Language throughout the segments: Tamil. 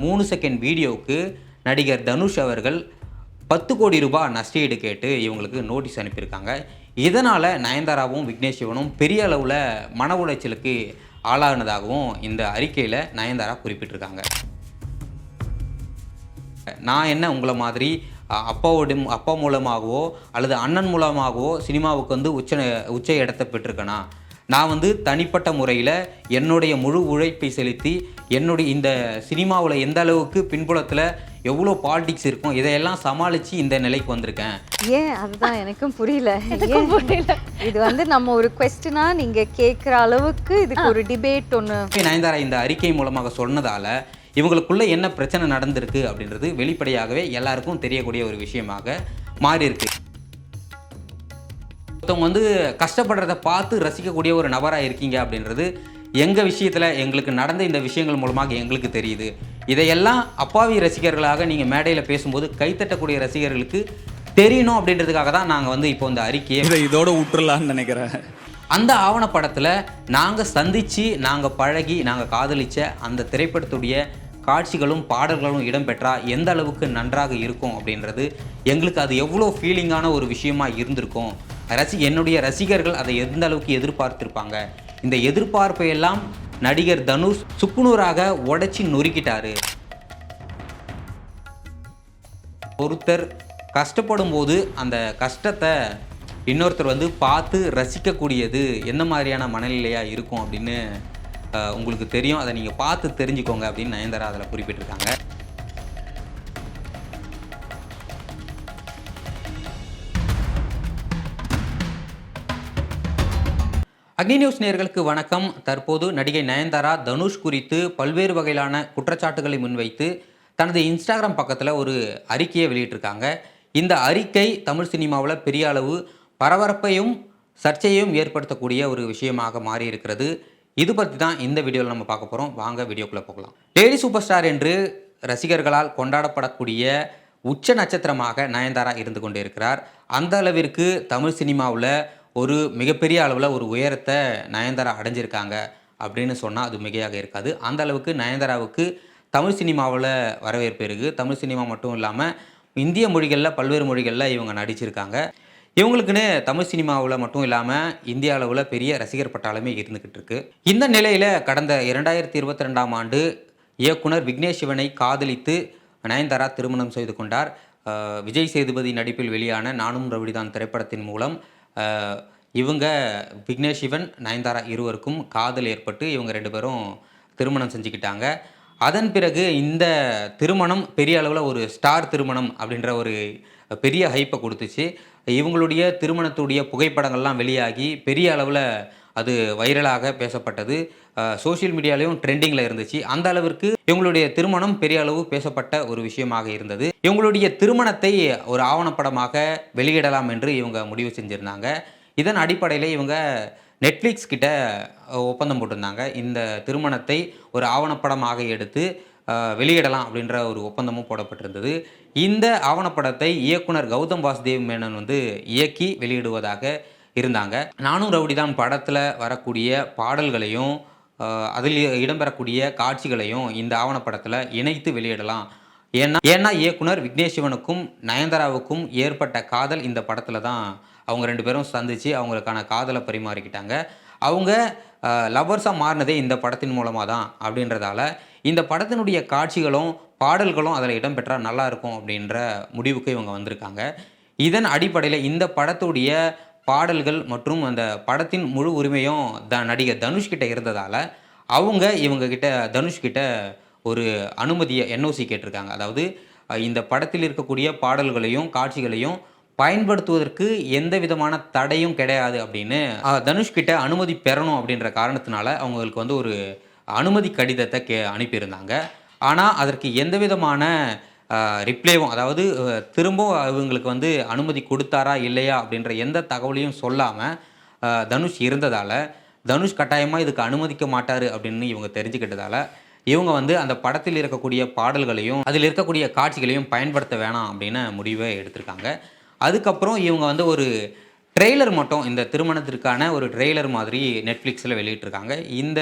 மூணு செகண்ட் வீடியோவுக்கு நடிகர் தனுஷ் அவர்கள் பத்து கோடி ரூபாய் நஷ்டஈடு கேட்டு இவங்களுக்கு நோட்டீஸ் அனுப்பியிருக்காங்க. இதனால் நயன்தாராவும் விக்னேஷ் சிவனும் பெரிய அளவில் மன உளைச்சலுக்கு ஆளானதாகவும் இந்த அறிக்கையில் நயன்தாரா குறிப்பிட்டிருக்காங்க. நான் என்ன உங்களை மாதிரி அ, அப்பாவோட அப்பா மூலமாகவோ அல்லது அண்ணன் மூலமாகவோ சினிமாவுக்கு வந்து உச்ச உச்ச இடத்தை பெற்றிருக்கேனா? நான் வந்து தனிப்பட்ட முறையில் என்னுடைய முழு உழைப்பை செலுத்தி என்னுடைய இந்த சினிமாவில் எந்த அளவுக்கு பின்புலத்தில் எவ்வளோ பாலிடிக்ஸ் இருக்கும் இதையெல்லாம் சமாளித்து இந்த நிலைக்கு வந்திருக்கேன். ஏன்? அதுதான் எனக்கும் புரியல. ஏன்? இது வந்து நம்ம ஒரு கொஸ்டினா நீங்க கேக்குற அளவுக்கு இதுக்கு ஒரு டிபேட் ஒண்ணு. நயன்தாரா இந்த அறிக்கை மூலமாக சொன்னதால இவங்களுக்குள்ள என்ன பிரச்சனை நடந்திருக்கு அப்படின்றது வெளிப்படையாகவே எல்லாருக்கும் தெரியக்கூடிய ஒரு விஷயமாக மாறி இருக்கு ஒருத்தவங்க வந்து கஷ்டப்படுறத பார்த்து ரசிக்கக்கூடிய ஒரு நபராக இருக்கீங்க அப்படின்றது எங்கள் விஷயத்தில் எங்களுக்கு நடந்த இந்த விஷயங்கள் மூலமாக எங்களுக்கு தெரியுது. இதையெல்லாம் அப்பாவி ரசிகர்களாக நீங்கள் மேடையில் பேசும்போது கைத்தட்டக்கூடிய ரசிகர்களுக்கு தெரியணும் அப்படின்றதுக்காக தான் நாங்கள் வந்து இப்போ இந்த அறிக்கையை இதை இதோட விட்டுறலான்னு நினைக்கிறேன். அந்த ஆவணப்படத்தில் நாங்கள் சந்தித்து நாங்கள் பழகி நாங்கள் காதலிச்ச அந்த திரைப்படத்துடைய காட்சிகளும் பாடல்களும் இடம்பெற்றா எந்த அளவுக்கு நன்றாக இருக்கும் அப்படின்றது எங்களுக்கு அது எவ்வளோ ஃபீலிங்கான ஒரு விஷயமா இருந்திருக்கும். ரசி என்னுடைய ரசிகர்கள் அதை எந்த அளவுக்கு எதிர்பார்த்திருப்பாங்க? இந்த எதிர்பார்ப்பை எல்லாம் நடிகர் தனுஷ் சுக்குநூறாக உடைச்சி நொறுக்கிட்டாரு. ஒருத்தர் கஷ்டப்படும் போது அந்த கஷ்டத்தை இன்னொருத்தர் வந்து பார்த்து ரசிக்கக்கூடியது எந்த மாதிரியான மனநிலையாக இருக்கும் அப்படின்னு உங்களுக்கு தெரியும். அதை நீங்கள் பார்த்து தெரிஞ்சுக்கோங்க அப்படின்னு நயன்தாரா அதில் குறிப்பிட்டிருக்காங்க. அக்னி நியூஸ் நேயர்களுக்கு வணக்கம். தற்போது நடிகை நயன்தாரா தனுஷ் குறித்து பல்வேறு வகையிலான குற்றச்சாட்டுகளை முன்வைத்து தனது இன்ஸ்டாகிராம் பக்கத்தில் ஒரு அறிக்கையை வெளியிட்டிருக்காங்க. இந்த அறிக்கை தமிழ் சினிமாவில் பெரிய அளவு பரபரப்பையும் சர்ச்சையையும் ஏற்படுத்தக்கூடிய ஒரு விஷயமாக மாறி இருக்கிறது இது பற்றி தான் இந்த வீடியோவில் நம்ம பார்க்க போகிறோம் வாங்க வீடியோக்குள்ளே போகலாம். லேடி சூப்பர் ஸ்டார் என்று ரசிகர்களால் கொண்டாடப்படக்கூடிய உச்ச நட்சத்திரமாக நயன்தாரா இருந்து கொண்டிருக்கிறார். அந்த அளவிற்கு தமிழ் சினிமாவில் ஒரு மிகப்பெரிய அளவில் ஒரு உயரத்தை நயன்தாரா அடைஞ்சிருக்காங்க அப்படின்னு சொன்னால் அது மிகையாக இருக்காது. அந்த அளவுக்கு நயன்தாராவுக்கு தமிழ் சினிமாவில் வரவேற்பு இருக்குது தமிழ் சினிமா மட்டும் இல்லாமல் இந்திய மொழிகளில் பல்வேறு மொழிகளில் இவங்க நடிச்சிருக்காங்க. இவங்களுக்குன்னு தமிழ் சினிமாவில் மட்டும் இல்லாமல் இந்திய அளவில் பெரிய ரசிகர் பட்டாலுமே இருந்துக்கிட்டு இருக்கு. இந்த நிலையில் கடந்த இரண்டாயிரத்தி இருபத்தி ரெண்டாம் ஆண்டு இயக்குனர் விக்னேஷ் சிவனை காதலித்து நயன்தாரா திருமணம் செய்து கொண்டார். விஜய் சேதுபதி நடிப்பில் வெளியான நானும் ரவிடிதான் திரைப்படத்தின் மூலம் இவங்க விக்னேஷ் சிவன் நயன்தாரா இருவருக்கும் காதல் ஏற்பட்டு இவங்க ரெண்டு பேரும் திருமணம் செஞ்சுக்கிட்டாங்க. அதன் பிறகு இந்த திருமணம் பெரிய அளவில் ஒரு ஸ்டார் திருமணம் அப்படின்ற ஒரு பெரிய ஹைப்பை கொடுத்துச்சு. இவங்களுடைய திருமணத்துடைய புகைப்படங்கள்லாம் வெளியாகி பெரிய அளவில் அது வைரலாக பேசப்பட்டது. சோஷியல் மீடியாலையும் ட்ரெண்டிங்கில் இருந்துச்சு. அந்த அளவிற்கு இவங்களுடைய திருமணம் பெரிய அளவு பேசப்பட்ட ஒரு விஷயமாக இருந்தது. இவங்களுடைய திருமணத்தை ஒரு ஆவணப்படமாக வெளியிடலாம் என்று இவங்க முடிவு செஞ்சுருந்தாங்க. இதன் அடிப்படையில் இவங்க நெட்ஃப்ளிக்ஸ் கிட்ட ஒப்பந்தம் போட்டிருந்தாங்க. இந்த திருமணத்தை ஒரு ஆவணப்படமாக எடுத்து வெளியிடலாம் அப்படின்ற ஒரு ஒப்பந்தமும் போடப்பட்டிருந்தது. இந்த ஆவணப்படத்தை இயக்குனர் கௌதம் வாசுதேவ் மேனன் வந்து இயக்கி வெளியிடுவதாக இருந்தாங்க. நானும் ரவுடிதான் படத்தில் வரக்கூடிய பாடல்களையும் அதில் இடம்பெறக்கூடிய காட்சிகளையும் இந்த ஆவணப்படத்தில் இணைத்து வெளியிடலாம். ஏன்னா ஏன்னா இயக்குனர் விக்னேஷ் சிவனுக்கும் நயன்தாராவுக்கும் ஏற்பட்ட காதல் இந்த படத்தில் தான் அவங்க ரெண்டு பேரும் சந்தித்து அவங்களுக்கான காதலை பரிமாறிக்கிட்டாங்க. அவங்க லவர்ஸாக மாறினதே இந்த படத்தின் மூலமாக தான் அப்படின்றதால இந்த படத்தினுடைய காட்சிகளும் பாடல்களும் அதில் இடம்பெற்றால் நல்லா இருக்கும் அப்படின்ற முடிவுக்கு இவங்க வந்திருக்காங்க. இதன் அடிப்படையில் இந்த படத்துடைய பாடல்கள் மற்றும் அந்த படத்தின் முழு உரிமையும் த நடிகர் தனுஷ் கிட்ட இருந்ததால் அவங்க இவங்க கிட்ட தனுஷ் கிட்ட ஒரு அனுமதியை என்ஓசி கேட்டிருக்காங்க. அதாவது இந்த படத்தில் இருக்கக்கூடிய பாடல்களையும் காட்சிகளையும் பயன்படுத்துவதற்கு எந்த விதமான தடையும் கிடையாது அப்படின்னு தனுஷ்கிட்ட தனுஷ் கிட்ட அனுமதி பெறணும் அப்படின்ற காரணத்தினால அவங்களுக்கு வந்து ஒரு அனுமதி கடிதத்தை கே அனுப்பியிருந்தாங்க. ஆனால் அதற்கு எந்த விதமான ரிப்ளேவும் அதாவது திரும்பவும் அவங்களுக்கு வந்து அனுமதி கொடுத்தாரா இல்லையா அப்படின்ற எந்த தகவலையும் சொல்லாமல் தனுஷ் இருந்ததால் தனுஷ் கட்டாயமாக இதுக்கு அனுமதிக்க மாட்டார் அப்படின்னு இவங்க தெரிஞ்சுக்கிட்டதால இவங்க வந்து அந்த படத்தில் இருக்கக்கூடிய பாடல்களையும் அதில் இருக்கக்கூடிய காட்சிகளையும் பயன்படுத்த வேணாம் அப்படின்னு முடிவை எடுத்திருக்காங்க. அதுக்கப்புறம் இவங்க வந்து ஒரு ட்ரெய்லர் மட்டும் இந்த திருமணத்திற்கான ஒரு ட்ரெய்லர் மாதிரி நெட்ஃப்ளிக்ஸில் வெளியிட்டிருக்காங்க. இந்த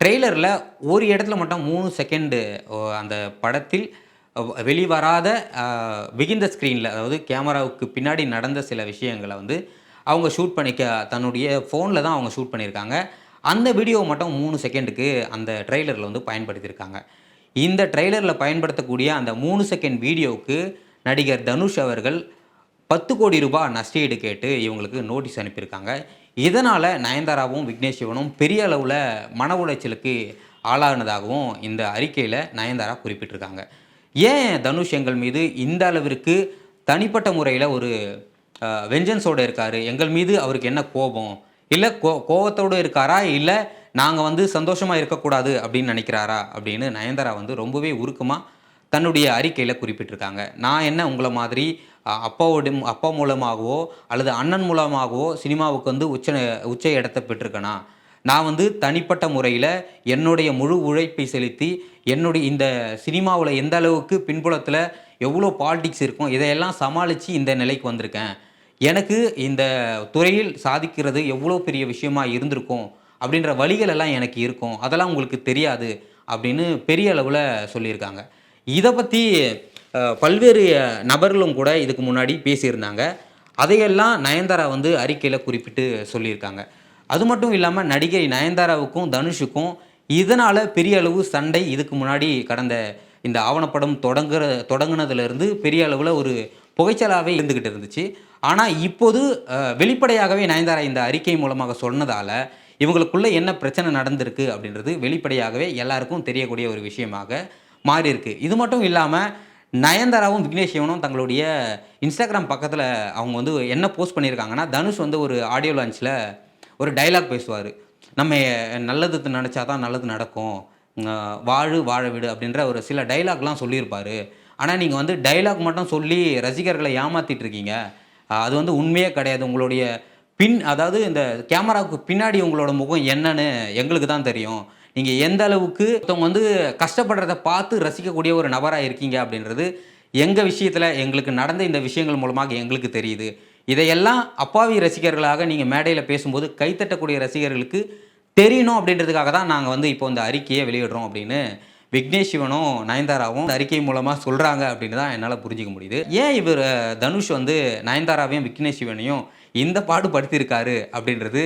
ட்ரெய்லரில் ஒரு இடத்துல மட்டும் மூணு செகண்டு அந்த படத்தில் வெளிவராத விகிந்த ஸ்க்ரீனில் அதாவது கேமராவுக்கு பின்னாடி நடந்த சில விஷயங்களை வந்து அவங்க ஷூட் பண்ணிக்க தன்னுடைய ஃபோனில் தான் அவங்க ஷூட் பண்ணியிருக்காங்க அந்த வீடியோ மட்டும் மூணு செகண்டுக்கு அந்த ட்ரெய்லரில் வந்து பயன்படுத்தியிருக்காங்க இந்த ட்ரெய்லரில் பயன்படுத்தக்கூடிய அந்த மூணு செகண்ட் வீடியோவுக்கு நடிகர் தனுஷ் அவர்கள் பத்து கோடி ரூபாய் நஷ்டஈடு கேட்டு இவங்களுக்கு நோட்டீஸ் அனுப்பியிருக்காங்க. இதனால் நயன்தாராவும் விக்னேஷ் சிவனும் பெரிய அளவில் மன உளைச்சலுக்கு ஆளானதாகவும் இந்த அறிக்கையில் நயன்தாரா குறிப்பிட்டிருக்காங்க. ஏன் தனுஷ் எங்கள் மீது இந்த அளவிற்கு தனிப்பட்ட முறையில் ஒரு வெஞ்சன்ஸோடு இருக்கார்? எங்கள் மீது அவருக்கு என்ன கோபம்? இல்லை கோ கோபத்தோடு இருக்காரா? இல்லை நாங்கள் வந்து சந்தோஷமாக இருக்கக்கூடாது அப்படின்னு நினைக்கிறாரா? அப்படின்னு நயன்தாரா வந்து ரொம்பவே உருக்கமாக தன்னுடைய அறிக்கையில் குறிப்பிட்டிருக்காங்க. நான் என்ன உங்களை மாதிரி அப்பாவோட அப்பா மூலமாகவோ அல்லது அண்ணன் மூலமாகவோ சினிமாவுக்கு வந்து உச்ச உச்ச இடத்தை பெற்றிருக்கேனா? நான் வந்து தனிப்பட்ட முறையில் என்னுடைய முழு உழைப்பை செலுத்தி என்னுடைய இந்த சினிமாவில் எந்த அளவுக்கு பின்புலத்தில் எவ்வளோ பாலிடிக்ஸ் இருக்கும் இதையெல்லாம் சமாளித்து இந்த நிலைக்கு வந்திருக்கேன். எனக்கு இந்த துறையில் சாதிக்கிறது எவ்வளோ பெரிய விஷயமா இருந்திருக்கும் அப்படின்ற வழிகள் எல்லாம் எனக்கு இருக்கும். அதெல்லாம் உங்களுக்கு தெரியாது அப்படின்னு பெரிய அளவில் சொல்லியிருக்காங்க. இதை பற்றி பல்வேறு நபர்களும் கூட இதுக்கு முன்னாடி பேசியிருந்தாங்க. அதையெல்லாம் நயன்தாரா வந்து அறிக்கையில் குறிப்பிட்டு சொல்லியிருக்காங்க. அது மட்டும் இல்லாமல் நடிகை நயன்தாராவுக்கும் தனுஷுக்கும் இதனால் பெரிய அளவு சண்டை இதுக்கு முன்னாடி கடந்த இந்த ஆவணப்படம் தொடங்குற தொடங்கினதுலேருந்து பெரிய அளவில் ஒரு புகைச்சலாகவே இருந்துக்கிட்டு இருந்துச்சு. ஆனால் இப்போது வெளிப்படையாகவே நயன்தாரா இந்த அறிக்கை மூலமாக சொன்னதால் இவங்களுக்குள்ளே என்ன பிரச்சனை நடந்திருக்கு அப்படின்றது வெளிப்படையாகவே எல்லாருக்கும் தெரியக்கூடிய ஒரு விஷயமாக மாறி இருக்கு இது மட்டும் இல்லாமல் நயன்தாராவும் விக்னேஷ் சிவனும் தங்களுடைய இன்ஸ்டாகிராம் பக்கத்தில் அவங்க வந்து என்ன போஸ்ட் பண்ணியிருக்காங்கன்னா தனுஷ் வந்து ஒரு ஆடியோ லான்ச்சில் ஒரு டைலாக் பேசுவார். நம்ம நல்லது நினச்சா தான் நல்லது நடக்கும். வாழு வாழ விடு அப்படின்ற ஒரு சில டைலாக்லாம் சொல்லியிருப்பார். ஆனால் நீங்கள் வந்து டைலாக் மட்டும் சொல்லி ரசிகர்களை ஏமாற்றிட்டு இருக்கீங்க. அது வந்து உண்மையே கிடையாது. உங்களுடைய பின் அதாவது இந்த கேமராவுக்கு பின்னாடி உங்களோட முகம் என்னன்னு எங்களுக்கு தான் தெரியும். நீங்கள் எந்த அளவுக்கு ஒருத்தவங்க வந்து கஷ்டப்படுறத பார்த்து ரசிக்கக்கூடிய ஒரு நபராக இருக்கீங்க அப்படின்றது எங்கள் விஷயத்தில் எங்களுக்கு நடந்த இந்த விஷயங்கள் மூலமாக எங்களுக்கு தெரியுது. இதையெல்லாம் அப்பாவி ரசிகர்களாக நீங்கள் மேடையில் பேசும்போது கைத்தட்டக்கூடிய ரசிகர்களுக்கு தெரியணும் அப்படின்றதுக்காக தான் நாங்கள் வந்து இப்போ இந்த அறிக்கையை வெளியிடுறோம் அப்படின்னு விக்னேஷ் சிவனும் நயன்தாராவும் இந்த அறிக்கை மூலமாக சொல்கிறாங்க அப்படின்னு தான் என்னால் புரிஞ்சிக்க முடியுது. ஏன் இவர் தனுஷ் வந்து நயன்தாராவையும் விக்னேஷ் சிவனையும் இந்த பாடுபடுத்தியிருக்காரு அப்படின்றது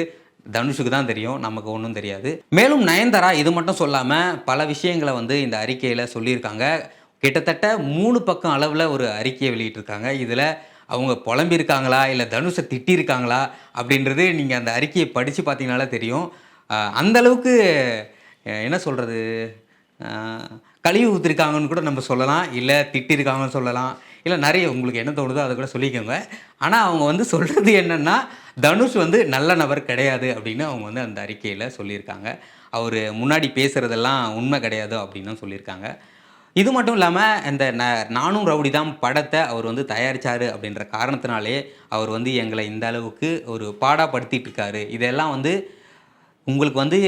தனுஷுக்கு தான் தெரியும் நமக்கு ஒன்றும் தெரியாது. மேலும் நயன்தாரா இது மட்டும் சொல்லாமல் பல விஷயங்களை வந்து இந்த அறிக்கையில் சொல்லியிருக்காங்க. கிட்டத்தட்ட மூணு பக்கம் அளவில் ஒரு அறிக்கையை வெளியிட்டிருக்காங்க. இதில் அவங்க புலம்பியிருக்காங்களா? இல்லை தனுஷை திட்டியிருக்காங்களா? அப்படின்றது நீங்கள் அந்த அறிக்கையை படித்து பார்த்தீங்கனாலே தெரியும். அந்தளவுக்கு என்ன சொல்கிறது கழிவு ஊற்றிருக்காங்கன்னு கூட நம்ம சொல்லலாம். இல்லை திட்டிருக்காங்கன்னு சொல்லலாம். இல்லை நிறைய உங்களுக்கு என்ன தோணுதோ அதை கூட சொல்லிக்கோங்க. ஆனால் அவங்க வந்து சொல்கிறது என்னென்னா தனுஷ் வந்து நல்ல நபர் கிடையாது அப்படின்னு அவங்க வந்து அந்த அறிக்கையில் சொல்லியிருக்காங்க. அவர் முன்னாடி பேசுகிறதெல்லாம் உண்மை கிடையாது அப்படின்னு சொல்லியிருக்காங்க. இது மட்டும் இல்லாமல் இந்த ந நானும் ரவுடி தான் படத்தை அவர் வந்து தயாரித்தார் அப்படின்ற காரணத்தினாலே அவர் வந்து எங்களை இந்த அளவுக்கு ஒரு பாடாப்படுத்திட்டு இருக்காரு இதெல்லாம் வந்து உங்களுக்கு வந்து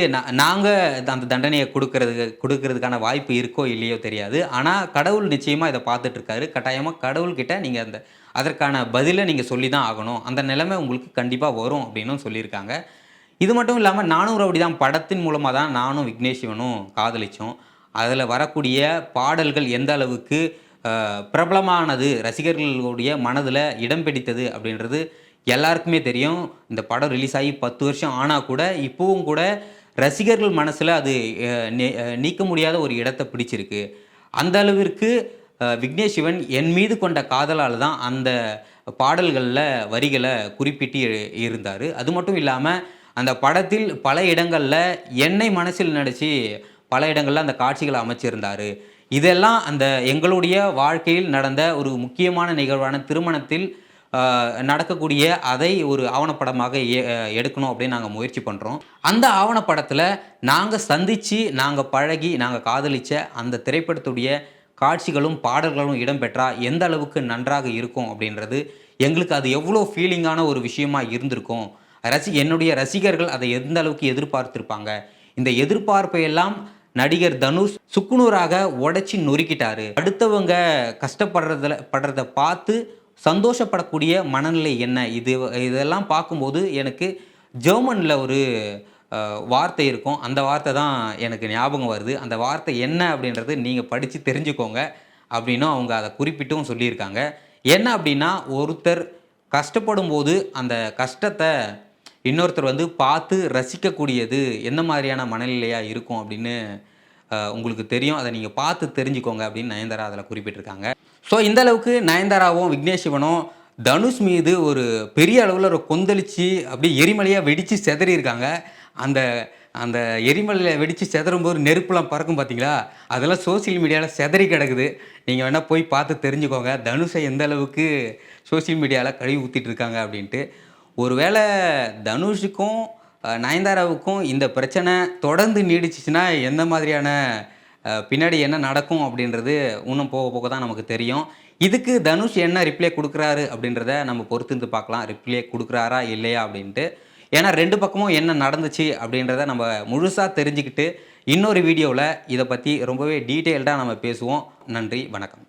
நாங்கள் அந்த தண்டனையை கொடுக்கறது கொடுக்கறதுக்கான வாய்ப்பு இருக்கோ இல்லையோ தெரியாது. ஆனால் கடவுள் நிச்சயமாக இதை பார்த்துட்ருக்காரு கட்டாயமாக கடவுள்கிட்ட நீங்கள் அந்த அதற்கான பதிலை நீங்கள் சொல்லி தான் ஆகணும். அந்த நிலைமை உங்களுக்கு கண்டிப்பாக வரும் அப்படின்னும் சொல்லியிருக்காங்க. இது மட்டும் இல்லாமல் நானும் ரவுடி தான் படத்தின் மூலமாக தான் நானும் விக்னேஷ் காதலிச்சோம். அதில் வரக்கூடிய பாடல்கள் எந்த அளவுக்கு பிரபலமானது ரசிகர்களுடைய மனதில் இடம் பிடித்தது அப்படின்றது எல்லாருக்குமே தெரியும். இந்த படம் ரிலீஸ் ஆகி பத்து வருஷம் ஆனால் கூட இப்போவும் கூட ரசிகர்கள் மனசில் அது நீ- நீக்க முடியாத ஒரு இடத்தை பிடிச்சிருக்கு. அந்த அளவிற்கு விக்னேஷ் சிவன் என் மீது கொண்ட காதலால் தான் அந்த பாடல்களில் வரிகளை குறிப்பிட்டு இருந்தார். அது மட்டும் இல்லாமல் அந்த படத்தில் பல இடங்களில் என்னை மனசில் நினச்சி பல இடங்களில் அந்த காட்சிகளை அமைச்சிருந்தார். இதெல்லாம் அந்த எங்களுடைய வாழ்க்கையில் நடந்த ஒரு முக்கியமான நிகழ்வான திருமணத்தில் நடக்கக்கூடிய அதை ஒரு ஆவணப்படமாக எ- எடுக்கணும் அப்படின்னு நாங்கள் முயற்சி பண்ணுறோம் அந்த ஆவணப்படத்தில் நாங்கள் சந்தித்து நாங்கள் பழகி நாங்கள் காதலிச்ச அந்த திரைப்படத்துடைய காட்சிகளும் பாடல்களும் இடம்பெற்றால் எந்த அளவுக்கு நன்றாக இருக்கும் அப்படின்றது எங்களுக்கு அது எவ்வளோ ஃபீலிங்கான ஒரு விஷயமா இருந்திருக்கும். ரசி என்னுடைய ரசிகர்கள் அதை எந்த அளவுக்கு எதிர்பார்த்துருப்பாங்க? இந்த எதிர்பார்ப்பை எல்லாம் நடிகர் தனுஷ் சுக்குநூறாக உடைச்சி நொறுக்கிட்டாரு. அடுத்தவங்க கஷ்டப்படுறதுல படுறத பார்த்து சந்தோஷப்படக்கூடிய மனநிலை என்ன? இது இதெல்லாம் பார்க்கும்போது எனக்கு ஜெர்மனில் ஒரு வார்த்தை இருக்கும். அந்த வார்த்தை தான் எனக்கு ஞாபகம் வருது. அந்த வார்த்தை என்ன அப்படின்றது நீங்கள் படித்து தெரிஞ்சுக்கோங்க அப்படின்னும் அவங்க அதை குறிப்பிட்டும் சொல்லியிருக்காங்க. என்ன அப்படின்னா ஒருத்தர் கஷ்டப்படும் போது அந்த கஷ்டத்தை இன்னொருத்தர் வந்து பார்த்து ரசிக்கக்கூடியது எந்த மாதிரியான மனநிலையாக இருக்கும் அப்படின்னு உங்களுக்கு தெரியும். அதை நீங்கள் பார்த்து தெரிஞ்சுக்கோங்க அப்படின்னு நயன்தாரா அதில் குறிப்பிட்டிருக்காங்க. ஸோ இந்த அளவுக்கு நயன்தாராவும் விக்னேஷ் சிவனும் தனுஷ் மீது ஒரு பெரிய அளவில் ஒரு கொந்தளிச்சு அப்படியே எரிமலையாக வெடித்து செதறியிருக்காங்க அந்த அந்த எரிமலையில் வெடித்து செதறும்போது நெருப்புலாம் பறக்கும் பார்த்தீங்களா அதெல்லாம் சோஷியல் மீடியாவில் செதறி கிடக்குது. நீங்கள் வேணால் போய் பார்த்து தெரிஞ்சுக்கோங்க. தனுஷை எந்த அளவுக்கு சோஷியல் மீடியாவில் கழுவி ஊற்றிட்டு இருக்காங்க அப்படின்ட்டு. ஒருவேளை தனுஷுக்கும் நயன்தாராவுக்கும் இந்த பிரச்சனை தொடர்ந்து நீடிச்சிச்சுன்னா எந்த மாதிரியான பின்னாடி என்ன நடக்கும் அப்படின்றது இன்னும் போக போக தான் நமக்கு தெரியும். இதுக்கு தனுஷ் என்ன ரிப்ளை கொடுக்குறாரு அப்படின்றத நம்ம பொறுத்து இருந்து பார்க்கலாம். ரிப்ளை கொடுக்குறாரா இல்லையா அப்படின்ட்டு. ஏன்னா ரெண்டு பக்கமும் என்ன நடந்துச்சு அப்படின்றத நம்ம முழுசாக தெரிஞ்சுக்கிட்டு இன்னொரு வீடியோவில் இதை பற்றி ரொம்பவே டீட்டெயில்டாக நம்ம பேசுவோம். நன்றி வணக்கம்.